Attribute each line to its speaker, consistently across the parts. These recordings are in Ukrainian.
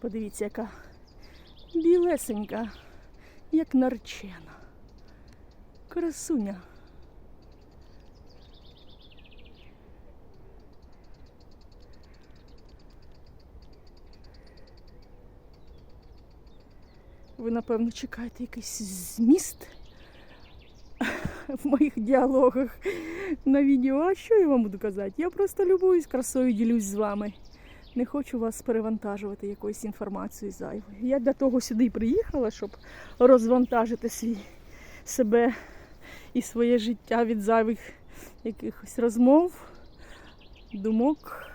Speaker 1: Подивіться, яка білесенька, як наречена. Красуня. Ви, напевно, чекаєте якийсь зміст в моїх діалогах на відео. А що я вам буду казати? Я просто любуюсь красою, ділюсь з вами. Не хочу вас перевантажувати якоюсь інформацією зайвою. Я для того сюди приїхала, щоб розвантажити свій себе і своє життя від зайвих якихось розмов, думок,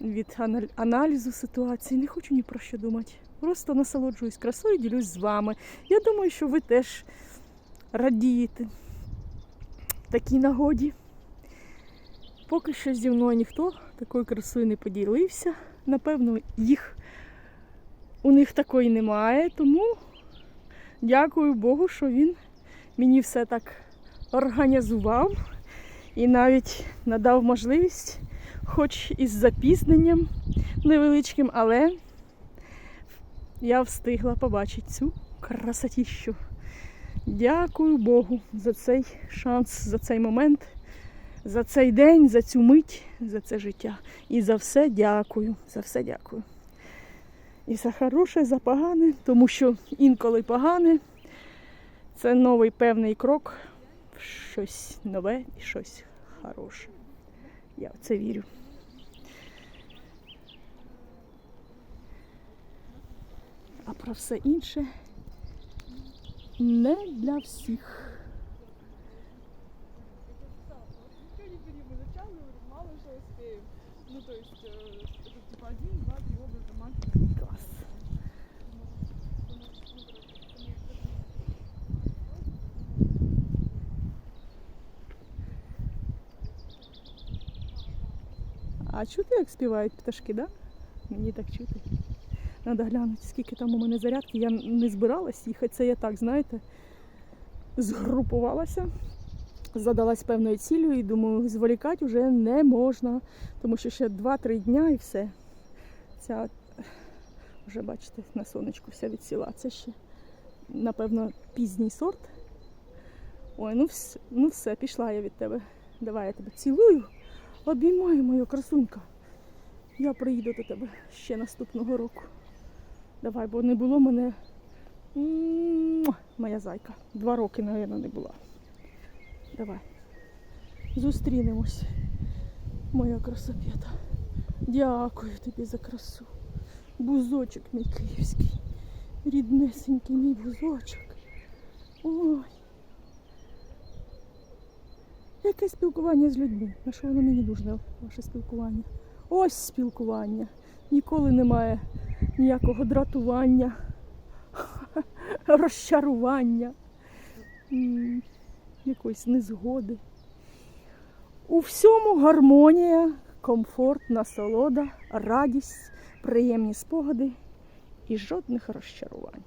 Speaker 1: від аналізу ситуації. Не хочу ні про що думати. Просто насолоджуюсь красою, ділюсь з вами. Я думаю, що ви теж радієте такій нагоді. Поки що зі мною ніхто такою красою не поділився. Напевно, їх у них такої немає, тому дякую Богу, що він мені все так організував і навіть надав можливість, хоч із запізненням невеличким, але я встигла побачити цю красотіщу. Дякую Богу за цей шанс, за цей момент, за цей день, за цю мить, за це життя. І за все дякую. За все дякую. І за хороше, за погане, тому що інколи погане це новий певний крок в щось нове і щось хороше. Я в це вірю. А про все інше не для всіх.
Speaker 2: Мало что успеем. Ну, то есть, э, это типа один, два, три образа максимум.
Speaker 1: Клас. А чути, як співають пташки, да? Мені так чути. Треба глянути, скільки там у мене зарядки. Я не збиралась їхати. Це я так, знаєте, згрупувалася, задалась певною цілею і думаю, зволікати вже не можна, тому що ще 2-3 дня і все. Ця вже бачите, на сонечку вся відсіла. Це ще, напевно, пізній сорт. Ой, ну все, ну все, пішла я від тебе. Давай я тебе цілую. Обіймаю мою красунька. Я приїду до тебе ще наступного року. Давай, бо не було мене. Муа, Моя зайка. Два роки, мабуть, не була. Давай. Зустрінемось. Моя красопета. Дякую тобі за красу. Бузочок мій київський. Ріднесенький мій бузочок. Ой. Яке спілкування з людьми? На що воно мені нужне, ваше спілкування? Ось спілкування. Ніколи немає ніякого дратування, розчарування, якоїсь незгоди. У всьому гармонія, комфорт, насолода, радість, приємні спогади і жодних розчарувань.